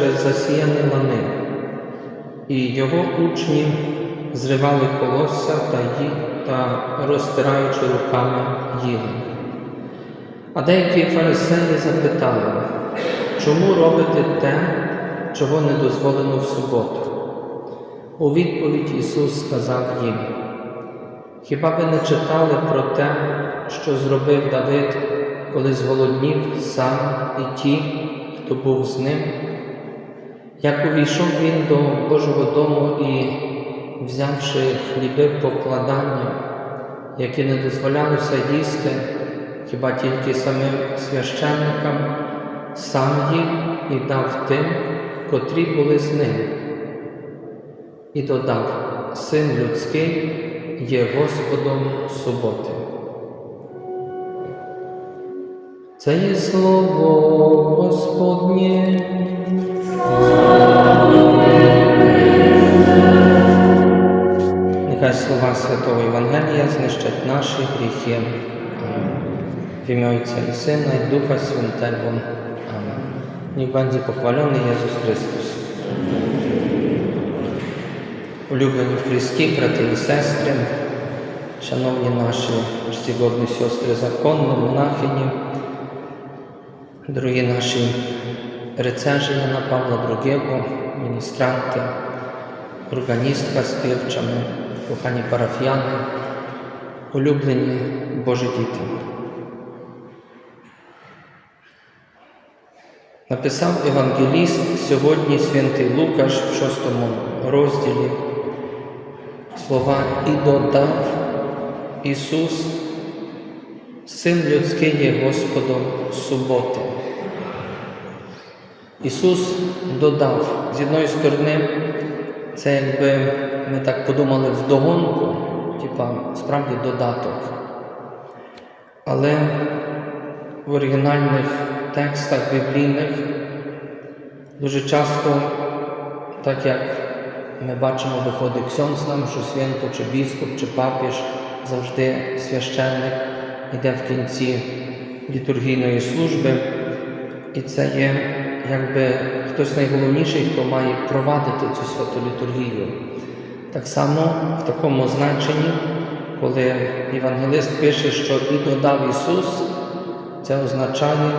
через засіяні лани, і його учні зривали колосся та, ї, та розтираючи руками їли. А деякі фарисеї запитали, чому робите те, чого не дозволено в суботу? У відповідь Ісус сказав їм, Хіба ви не читали про те, що зробив Давид, коли зголоднів сам і ті, хто був з ним? Як увійшов він до Божого дому і, взявши хліби покладання, які не дозволялося їсти, хіба тільки самим священникам, сам їв і дав тим, котрі були з ним. І додав, Син людський є Господом суботи. Це є слово Господнє. Нехай слова Святого Євангелія знищать наші гріхи. В ім'я Отця і Сина і Духа Святого. Амінь. Niech będzie pochwalony Jezus Chrystus. Улюблені в Христі, брати і сестри, шановні наші чтігодні сестри законно, монахині, дорогі наші рецежі Яна Павла II, міністранти, органістка співчами, кохані парафіяни, улюблені Божі діти. Написав Евангеліст сьогодні святий Лукаш в шостому розділі слова і додав Ісус, Син людський є Господом суботи. Ісус додав, з одної сторони, це якби ми так подумали вдогонку, типа справді додаток. Але в оригінальних текстах біблійних дуже часто, так як ми бачимо, виходить ксьонс нам, що свято, чи біскуп, чи папіж, завжди священник йде в кінці літургійної служби. І це є якби хтось найголовніший, хто має провадити цю святу літургію. Так само в такому значенні, коли євангелист пише, що і додав Ісус, це означає,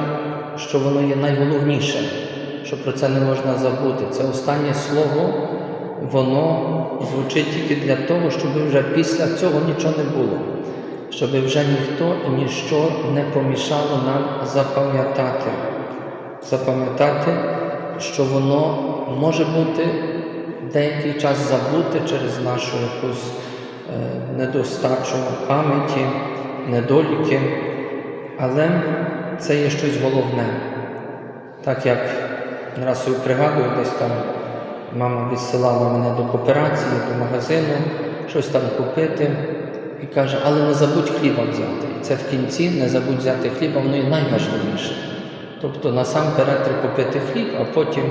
що воно є найголовніше, що про це не можна забути. Це останнє слово, воно звучить тільки для того, щоб вже після цього нічого не було, щоб вже ніхто і ніщо не помішало нам запам'ятати. Запам'ятати, що воно може бути деякий час забути через нашу якусь е, недостачу пам'яті, недоліки, але це є щось головне. Так як раз я пригадую, десь там мама відсилала мене до кооперації, до магазину, щось там купити і каже, але не забудь хліба взяти. І це в кінці не забудь взяти хліба, воно є найважливіше. Тобто насамперед треба купити хліб, а потім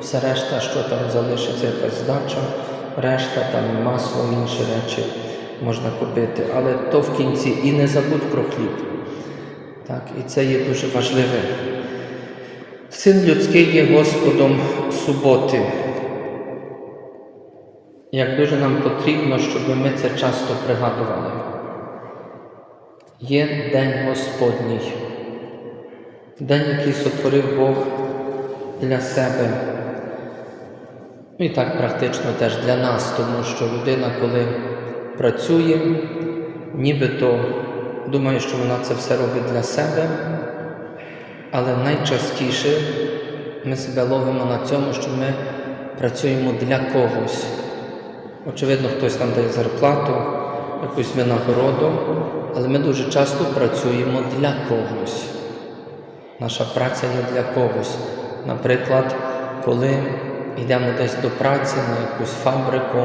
все решта, що там залишиться, якась здача, решта, там і масло, інші речі можна купити. Але то в кінці і не забудь про хліб. Так, І це є дуже важливе. Син людський є Господом суботи. Як дуже нам потрібно, щоб ми це часто пригадували. Є День Господній, день, який сотворив Бог для себе. Ну І так практично теж для нас, тому що людина, коли працює, нібито думає, що вона це все робить для себе, але найчастіше ми себе ловимо на цьому, що ми працюємо для когось. Очевидно, хтось нам дає зарплату, якусь винагороду, але ми дуже часто працюємо для когось. Наша праця є для когось. Наприклад, коли йдемо десь до праці на якусь фабрику,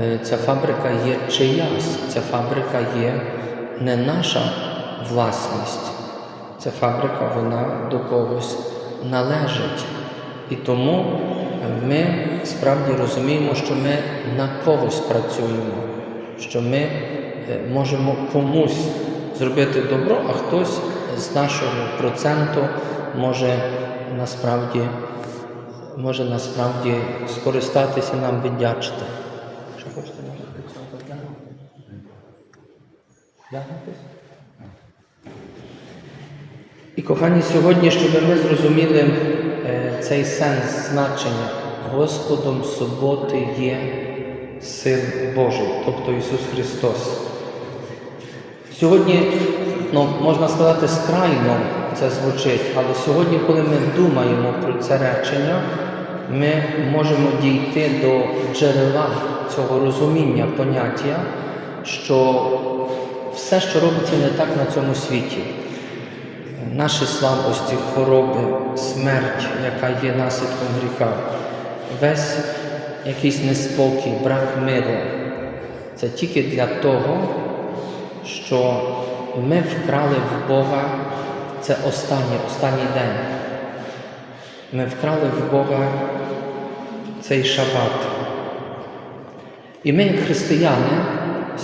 е, ця фабрика є чиясь, ця фабрика є не наша власність. Ця фабрика вона до когось належить. І тому ми справді розуміємо, що ми на когось працюємо, що ми е, можемо комусь зробити добро, а хтось з нашого проценту може насправді, може насправді скористатися нам віддячити. Що хочете? Глянутись? І кохані, сьогодні, щоб ми зрозуміли е, цей сенс значення, Господом суботи є Син Божий, тобто Ісус Христос. Сьогодні, ну, можна сказати, скрайно це звучить, але сьогодні, коли ми думаємо про це речення, ми можемо дійти до джерела цього розуміння поняття, що все, що робиться не так на цьому світі, наші слабості, хвороби, смерть, яка є наслідком гріха, весь якийсь неспокій, брак миру, це тільки для того, що ми вкрали в Бога це останній, останній день. Ми вкрали в Бога цей шабат. І ми, як християни,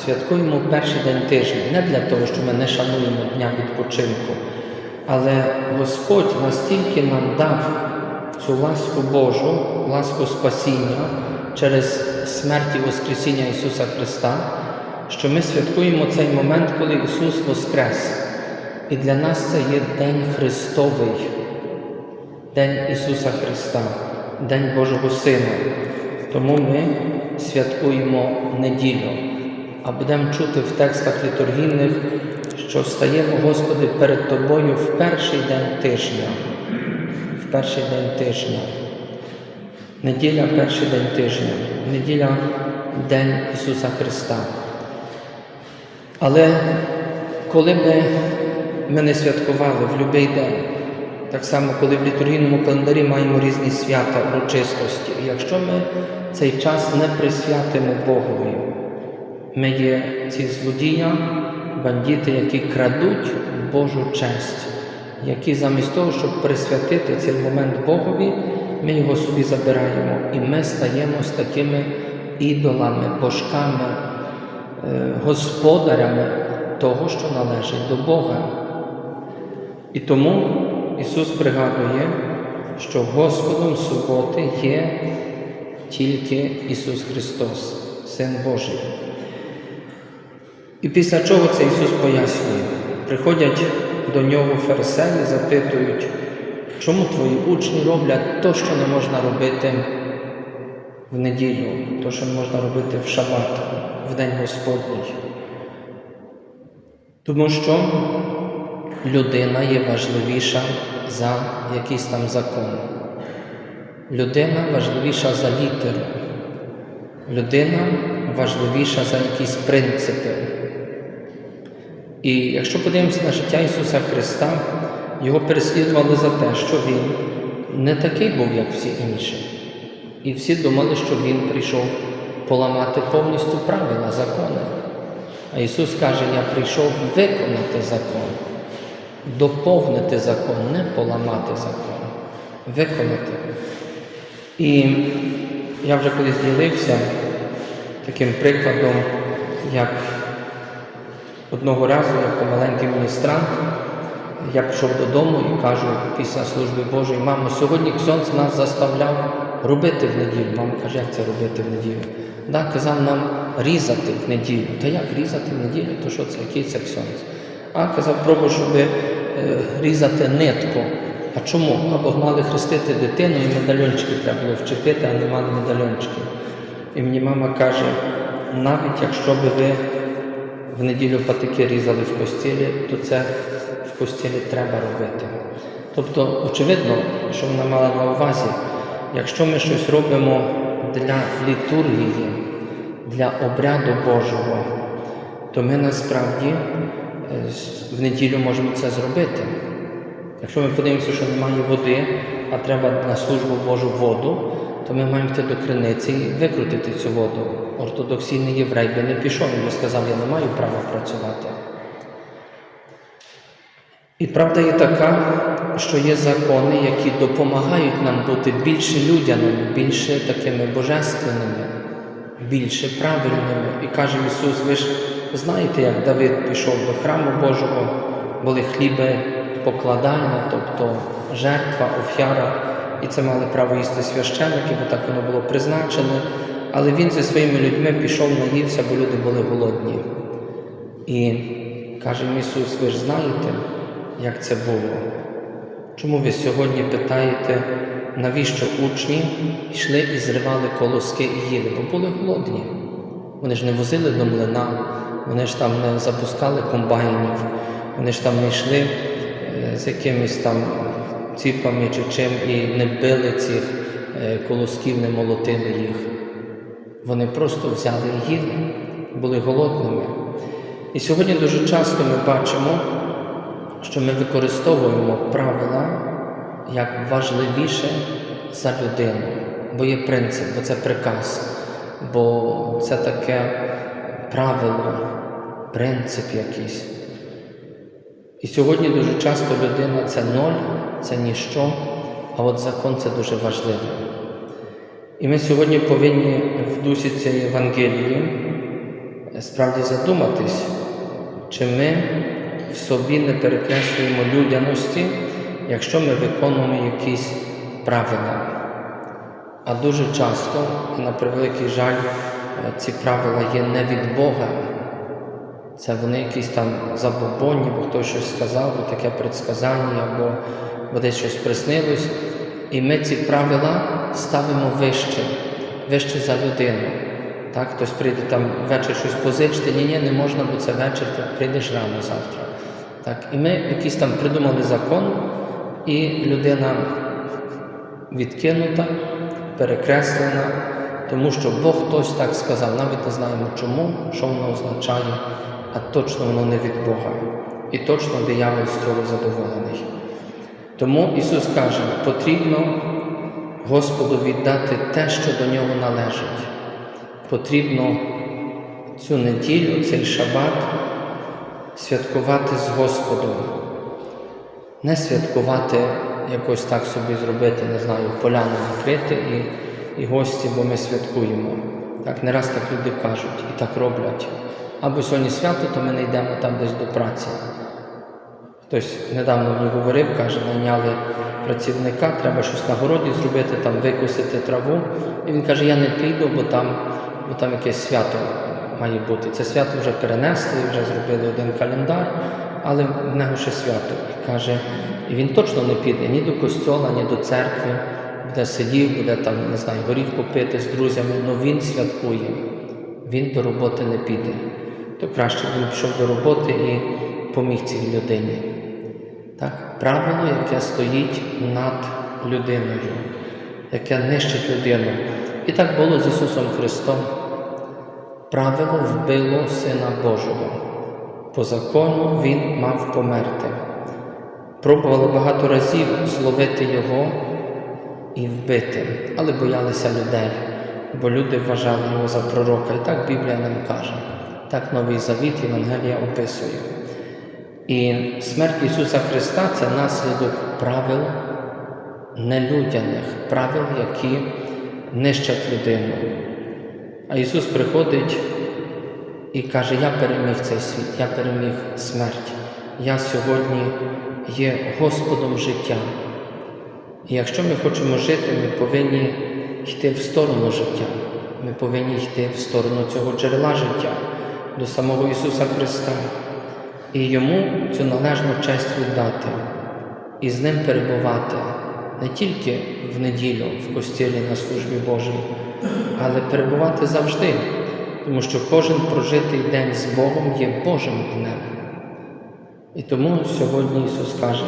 святкуємо перший день тижня не для того, що ми не шануємо дня відпочинку, але Господь настільки нам дав цю ласку Божу, ласку спасіння через смерть і Воскресіння Ісуса Христа, що ми святкуємо цей момент, коли Ісус Воскрес. І для нас це є День Христовий, День Ісуса Христа, День Божого Сина. Тому ми святкуємо неділю, а будемо чути в текстах літургійних, що стаємо, Господи, перед Тобою в перший день тижня. В перший день тижня. Неділя перший день тижня. Неділя День Ісуса Христа. Але коли би ми не святкували в будь-який день, так само, коли в літургійному календарі маємо різні свята, урочистості, якщо ми цей час не присвятимо Богові, ми є ці злодія, бандити, які крадуть Божу честь, які замість того, щоб присвятити цей момент Богові, ми його собі забираємо, і ми стаємо з такими ідолами, божками, господарями того, що належить до Бога. І тому Ісус пригадує, що Господом суботи є тільки Ісус Христос, Син Божий. І після чого це Ісус пояснює? Приходять до нього фарисеї, запитують, чому твої учні роблять то, що не можна робити в неділю, то, що можна робити в шабат, в День Господній. Тому що людина є важливіша за якийсь там закон. Людина важливіша за літеру. Людина важливіша за якісь принципи. І якщо подивимося на життя Ісуса Христа, Його переслідували за те, що Він не такий був, як всі інші. І всі думали, що Він прийшов поламати повністю правила, закони. А Ісус каже, я прийшов виконати закон, доповнити закон, не поламати закон, виконати. І я вже колись ділився таким прикладом, як одного разу, як маленький міністрант, я прийшов додому і кажу після служби Божої, мамо, сьогодні Ксьонц нас заставляв робити в неділю. Мама каже, як це робити в неділю? Да, казав нам різати в неділю. Та як різати в неділю? То що це, який це Ксьонц? А казав, пробуй, щоб е, різати нитку. А чому? Або мали хрестити дитину і медальончики треба було вчепити, а не мали медальончики. І мені мама каже, навіть якщо би ви в неділю патики різали в постілі, то це в постілі треба робити. Тобто, очевидно, що вона мала на увазі, якщо ми щось робимо для літургії, для обряду Божого, то ми насправді е, в неділю можемо це зробити. Якщо ми подивимося, що немає води, а треба на службу Божу воду, то ми маємо йти до криниці і викрутити цю воду. Ортодоксійний єврей би не пішов, він би сказав, я не маю права працювати. І правда є така, що є закони, які допомагають нам бути більше людяними, більше такими божественними, більше правильними. І каже Ісус, ви ж знаєте, як Давид пішов до храму Божого, були хліби покладання, тобто жертва, офяра, і це мали право їсти священники, бо так воно було призначене. Але він зі своїми людьми пішов, наївся, бо люди були голодні. І каже Ісус, ви ж знаєте, як це було. Чому ви сьогодні питаєте, навіщо учні йшли і зривали колоски і їли? Бо були голодні. Вони ж не возили до млина, вони ж там не запускали комбайнів, вони ж там не йшли е, з якимись там ціпами чи чим і не били цих е, колосків, не молотили їх. Вони просто взяли і їли, були голодними. І сьогодні дуже часто ми бачимо, що ми використовуємо правила як важливіше за людину, бо є принцип, бо це приказ, бо це таке правило, принцип якийсь. І сьогодні дуже часто людина це ноль, це ніщо, а от закон це дуже важливо. І ми сьогодні повинні в дусі цієї Євангелії справді задуматись, чи ми в собі не перекреслюємо людяності, якщо ми виконуємо якісь правила. А дуже часто, на превеликий жаль, ці правила є не від Бога. Це вони якісь там забобонні, бо хтось щось сказав, бо таке предсказання, або, десь щось приснилось. І ми ці правила ставимо вище, вище за людину. Так, Хтось прийде там вечір щось позичити, ні, ні, не можна, бо це вечір, прийдеш рано завтра. Так, І ми якийсь там придумали закон, і людина відкинута, перекреслена, тому що Бог хтось так сказав, навіть не знаємо чому, що воно означає, а точно воно не від Бога. І точно диявол з цього задоволений. Тому Ісус каже, потрібно Господу віддати те, що до нього належить. Потрібно цю неділю, цей шабат святкувати з Господом. Не святкувати якось так собі зробити, не знаю, поляну накрити і, і гості, бо ми святкуємо. Так не раз так люди кажуть і так роблять. Або сьогодні свято, то ми не йдемо там десь до праці. Хтось недавно мені говорив, каже, найняли працівника, треба щось на городі зробити, там викосити траву. І він каже, я не піду, бо там, бо там якесь свято має бути. Це свято вже перенесли, вже зробили один календар, але в нього ще свято. І каже, він точно не піде ні до костьола, ні до церкви, буде сидів, буде там, не знаю, горівку пити з друзями, але він святкує, він до роботи не піде. То краще він пішов до роботи і поміг цій людині. Так? Правило, яке стоїть над людиною, яке нищить людину. І так було з Ісусом Христом. Правило вбило Сина Божого. По закону Він мав померти. Пробували багато разів зловити Його і вбити, але боялися людей, бо люди вважали його за пророка. І так Біблія нам каже. Так Новий Завіт Євангелія описує. І смерть Ісуса Христа це наслідок правил нелюдяних, правил, які нищать людину. А Ісус приходить і каже: Я переміг цей світ, я переміг смерть. Я сьогодні є Господом життя. І якщо ми хочемо жити, ми повинні йти в сторону життя. Ми повинні йти в сторону цього джерела життя, до самого Ісуса Христа і йому цю належну честь віддати, і з ним перебувати не тільки в неділю в костілі на службі Божій, але перебувати завжди, тому що кожен прожитий день з Богом є Божим днем. І тому сьогодні Ісус каже,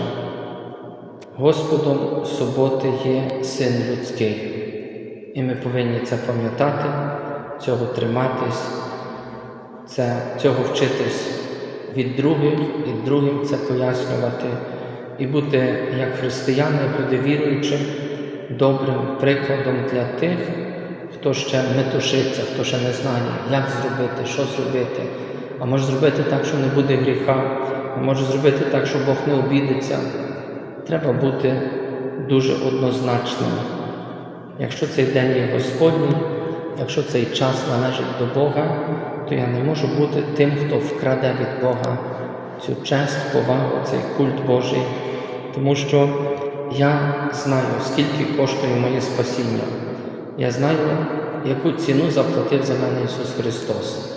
Господом суботи є Син людський, і ми повинні це пам'ятати, цього триматись, цього вчитись від других і другим це пояснювати, і бути як християни, люди віруючи, добрим прикладом для тих, хто ще метушиться, хто ще не знає, як зробити, що зробити. А може зробити так, що не буде гріха, а може зробити так, що Бог не обідеться. треба бути дуже однозначним. Якщо цей день є Господній, якщо цей час належить до Бога, то я не можу бути тим, хто вкраде від Бога цю честь, повагу, цей культ Божий, тому що я знаю, скільки коштує моє спасіння. Я знаю, яку ціну заплатив за мене Ісус Христос.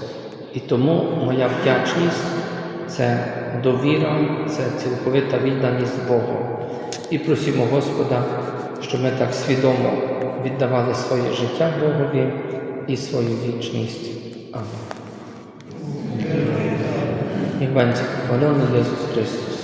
І тому моя вдячність це довіра, це цілковита відданість Богу. І просимо Господа, щоб ми так свідомо віддавали своє життя Богові і свою вічність. Амінь. Będzie chwalony Jezus Chrystus.